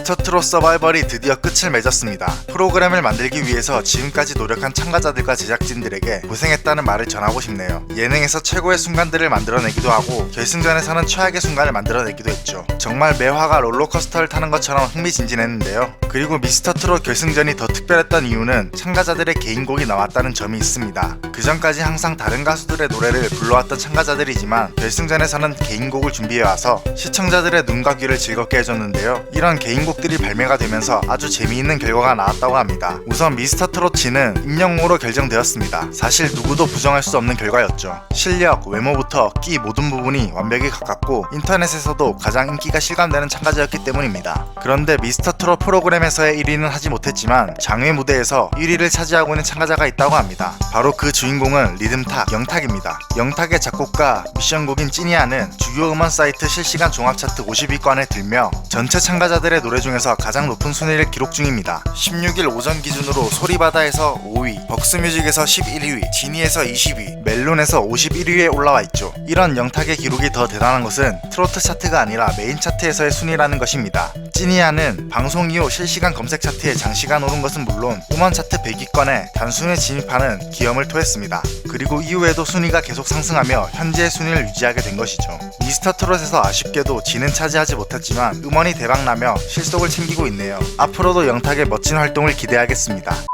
미스터 트롯 서바이벌이 드디어 끝을 맺었습니다. 프로그램을 만들기 위해서 지금까지 노력한 참가자들과 제작진들에게 고생했다는 말을 전하고 싶네요. 예능에서 최고의 순간들을 만들어내기도 하고 결승전에서는 최악의 순간을 만들어내기도 했죠. 정말 매화가 롤러코스터를 타는 것처럼 흥미진진했는데요. 그리고 미스터 트롯 결승전이 더 특별했던 이유는 참가자들의 개인곡이 나왔다는 점이 있습니다. 그 전까지 항상 다른 가수들의 노래를 불러왔던 참가자들이지만 결승전에서는 개인곡을 준비해와서 시청자들의 눈과 귀를 즐겁게 해줬는데요. 이런 개인곡 들이 발매가 되면서 아주 재미있는 결과가 나왔다고 합니다. 우선 미스터 트롯치는 임영웅으로 결정되었습니다. 사실 누구도 부정할 수 없는 결과였죠. 실력, 외모부터 끼 모든 부분이 완벽히 가깝고 인터넷에서도 가장 인기가 실감되는 참가자였기 때문입니다. 그런데 미스터 트롯 프로그램에서의 1위는 하지 못했지만 장외 무대에서 1위를 차지하고 있는 참가자가 있다고 합니다. 바로 그 주인공은 리듬탁, 영탁입니다. 영탁의 작곡가 미션곡인 찐이야는 주요 음원 사이트 실시간 종합 차트 50위권에 들며 전체 참가자들의 노래 중에서 가장 높은 순위를 기록 중입니다. 16일 오전 기준으로 소리바다에서 5위, 벅스뮤직에서 11위, 지니에서 20위, 멜론에서 51위에 올라와 있죠. 이런 영탁의 기록이 더 대단한 것은 트로트 차트가 아니라 메인 차트에서의 순위라는 것입니다. 찐이야는 방송 이후 실시간 검색 차트에 장시간 오른 것은 물론 음원 차트 100위권에 단순히 진입하는 기염을 토했습니다. 그리고 이후에도 순위가 계속 상승하며 현재의 순위를 유지하게 된 것이죠. 미스터 트롯에서 아쉽게도 지는 차지하지 못했지만 음원이 대박나며 실속을 챙기고 있네요. 앞으로도 영탁의 멋진 활동을 기대하겠습니다.